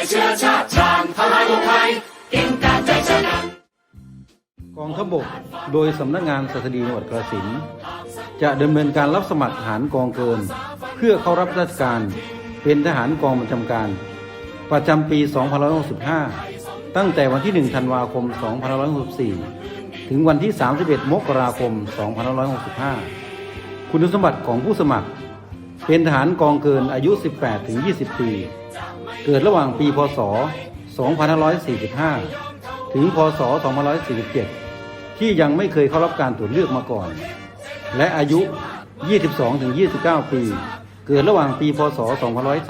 อุทัยกินการใจชนะกองทัพบกโดยสำนักงานสถดีจังหวัดกระสินจะดำเนินการรับสมัครทหารกองเกิน เพื่อเข้ารับราชการเป็นทหารกองประจำการ ประจำปี 2565 ตั้งแต่วันที่ 1 ธันวาคม 2564 ถึงวันที่ 31 มกราคม 2565 คุณสมบัติของผู้สมัคร เป็นทหารกองเกินอายุ 18-20 ปี เกิดระหว่างปีพศ 2545 ถึงพศ 2547 ที่ยังไม่เคยเข้ารับการตรวจเลือกมาก่อน และอายุ 22-29 ปี เกิดระหว่างปีพศ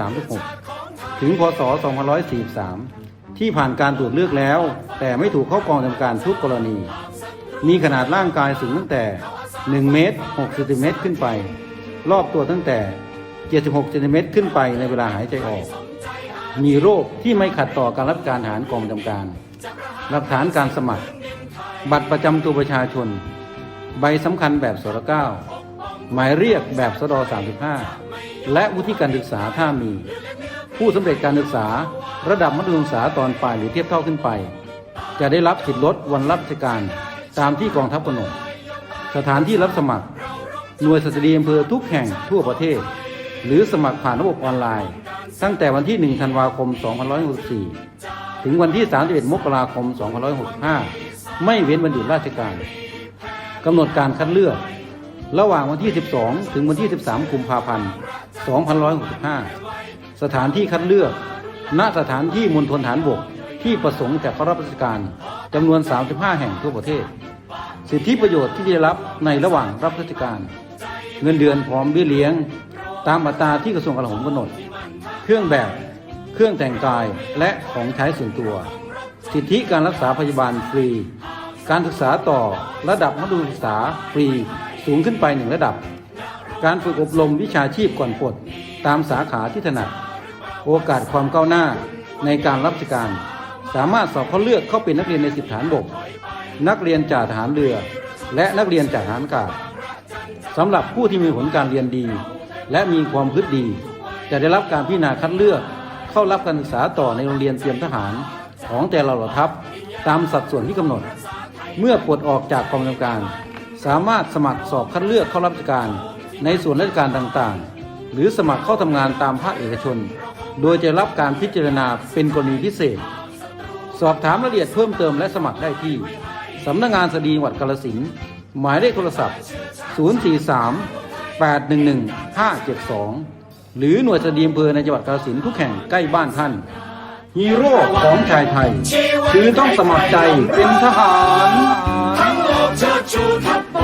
2536 ถึงพศ 2543 ที่ผ่านการตรวจเลือกแล้ว แต่ไม่ถูกเข้ากองทำการทุกกรณี มีขนาดร่างกายสูงตั้งแต่ 1 เมตร6เซนติเมตรขึ้นไป รอบตัวตั้งแต่ 76เซนติเมตรขึ้นไปในเวลาหายใจออก มีโรคที่ไม่ขัดต่อการรับการทหารกองประจำการ หลักฐานการสมัคร บัตรประจำตัวประชาชน ใบสำคัญแบบสรเก้าหมายเรียกแบบสด35 และวุฒิการศึกษาถ้ามี ผู้สำเร็จการศึกษาระดับมัธยมศึกษาตอนปลายหรือเทียบเท่าขึ้นไป จะได้รับสิทธิลดวันรับราชการตามที่กองทัพกำหนด สถานที่รับสมัคร หน่วยสตรีอำเภอทุกแห่งทั่วประเทศ หรือสมัครผ่านระบบออนไลน์ ตั้งแต่วันที่ 1 ธันวาคม 2564 ถึงวันที่ 31 มกราคม 2565 ไม่เว้นวันหยุดราชการกำหนดการคัดเลือก ระหว่างวันที่ 12 ถึงวันที่ 13 กุมภาพันธ์ 2565 สถานที่คัดเลือก ณ สถานที่มณฑลฐานบก ที่ประสงค์จะเข้ารับราชการจำนวน 35 แห่งทั่วประเทศ สิทธิประโยชน์ที่ได้รับในระหว่างรับราชการ เงินเดือนพร้อมเบี้ยเลี้ยง ตามอัตราที่กระทรวงกลาโหมกำหนด เครื่องแบบ เครื่องแต่งกายและของใช้ส่วนตัว สิทธิการรักษาพยาบาลฟรี การศึกษาต่อระดับมัธยมศึกษาฟรีสูงขึ้นไปหนึ่งระดับ การฝึกอบรมวิชาชีพก่อนปลดตามสาขาที่ถนัด โอกาสความก้าวหน้าในการรับราชการ สามารถสอบเข้าเลือกเข้าเป็นนักเรียนในสิบฐานบก นักเรียนจ่าทหารเรือ และนักเรียนจ่าทหารอากาศสำหรับผู้ที่มีผลการเรียนดี และมีความพฤติดี จะได้รับการพิจารณาคัดเลือกเข้ารับการศึกษาต่อในโรงเรียนเตรียมทหารของแต่ละเหล่าทัพตามสัดส่วนที่กำหนด เมื่อปลดออกจากกองกำลังการ สามารถสมัครสอบคัดเลือกเข้ารับราชการในส่วนราชการต่างๆ หรือสมัครเข้าทำงานตามภาคเอกชน โดยจะรับการพิจารณาเป็นกรณีพิเศษ สอบถามรายละเอียดเพิ่มเติมและสมัครได้ที่สำนักงานสดีจังหวัดกาฬสินหมายเลขโทรศัพท์ 043 811 572 หรือหน่วยสดีมเพอในจังหวัดกาฬสินทุกแห่งใกล้บ้านท่านฮีโร่ของชายไทย คือต้องสมัครใจเป็นทหารทั้งโลกเชิดชูทัพบ